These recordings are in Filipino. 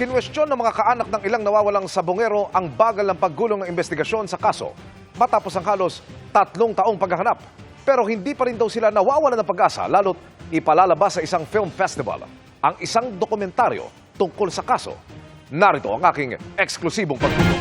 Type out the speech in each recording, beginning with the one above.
Kinwestiyon ng mga kaanak ng ilang nawawalang sabongero ang bagal ng paggulong ng investigasyon sa kaso matapos ang halos tatlong taong paghahanap. Pero hindi pa rin daw sila nawawala ng pag-asa lalo't ipalalabas sa isang film festival ang isang dokumentaryo tungkol sa kaso. Narito ang aking eksklusibong pagtutok.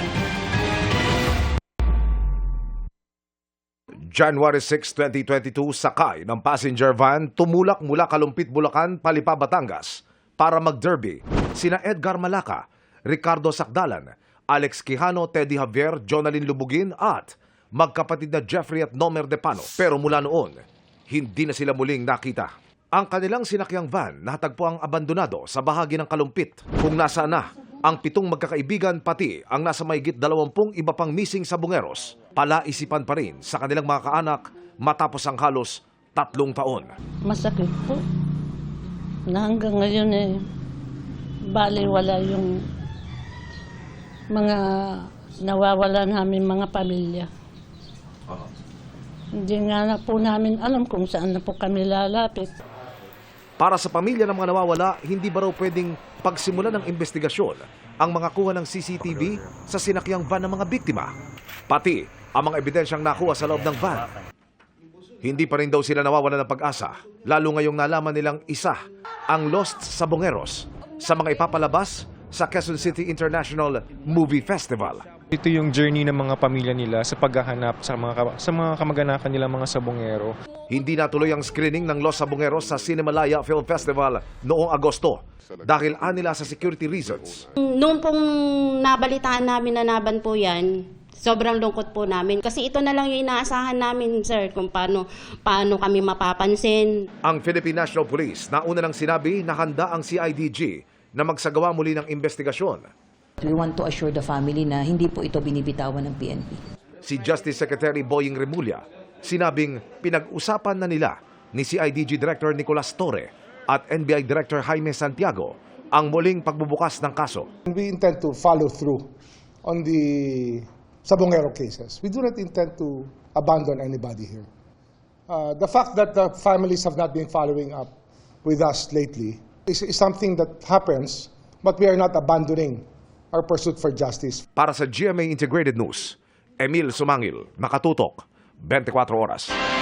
January 6, 2022, sakay ng passenger van tumulak mula Kalumpit, Bulacan, Palipa, Batangas para mag-derby sina Edgar Malaca, Ricardo Sakdalan, Alex Quijano, Teddy Javier, Jonalyn Lubugin at magkapatid na Jeffrey at Nomer Depano. Pero mula noon, hindi na sila muling nakita. Ang kanilang sinakyang van nahatagpo ang abandonado sa bahagi ng Kalumpit kung nasaan na ang pitong magkakaibigan pati ang nasa mahigit dalawampung iba pang missing sa Bungeros. Palaisipan pa rin sa kanilang mga kaanak matapos ang halos tatlong taon. Masakit po. Na hanggang ngayon eh, bali wala yung mga nawawala namin mga pamilya. Hindi nga na po namin alam kung saan na po kami lalapit. Para sa pamilya ng mga nawawala, hindi ba raw pwedeng pagsimulan ng investigasyon ang mga kuha ng CCTV sa sinakyang van ng mga biktima? Pati ang mga ebidensyang nakuha sa loob ng van. Hindi pa rin daw sila nawawala ng pag-asa, lalo ngayong nalaman nilang isa ang Lost sa Bongeros sa mga ipapalabas sa Quezon City International Movie Festival. Ito yung journey ng mga pamilya nila sa paghahanap sa mga sa mga kamag-anakan nila mga sabongero. Hindi natuloy ang screening ng Los Sabongeros sa Cinemalaya Film Festival noong Agosto dahil anila sa security reasons. Noong pong nabalitaan namin na naban po yan, sobrang lungkot po namin. Kasi ito na lang yung inaasahan namin, sir, kung paano, paano kami mapapansin. Ang Philippine National Police nauna nang sinabi na handa ang CIDG na magsagawa muli ng investigasyon. We want to assure the family na hindi po ito binibitawan ng PNP. Si Justice Secretary Boying Remulla sinabing pinag-usapan na nila ni CIDG Director Nicolas Torre at NBI Director Jaime Santiago ang muling pagbubukas ng kaso. We intend to follow through on the Sabongero cases. We do not intend to abandon anybody here. Uh, the fact that the families have not been following up with us lately is, is something that happens, but we are not abandoning our pursuit for justice. Para sa GMA Integrated News, Emil Sumangil, Nakatutok, 24 Oras.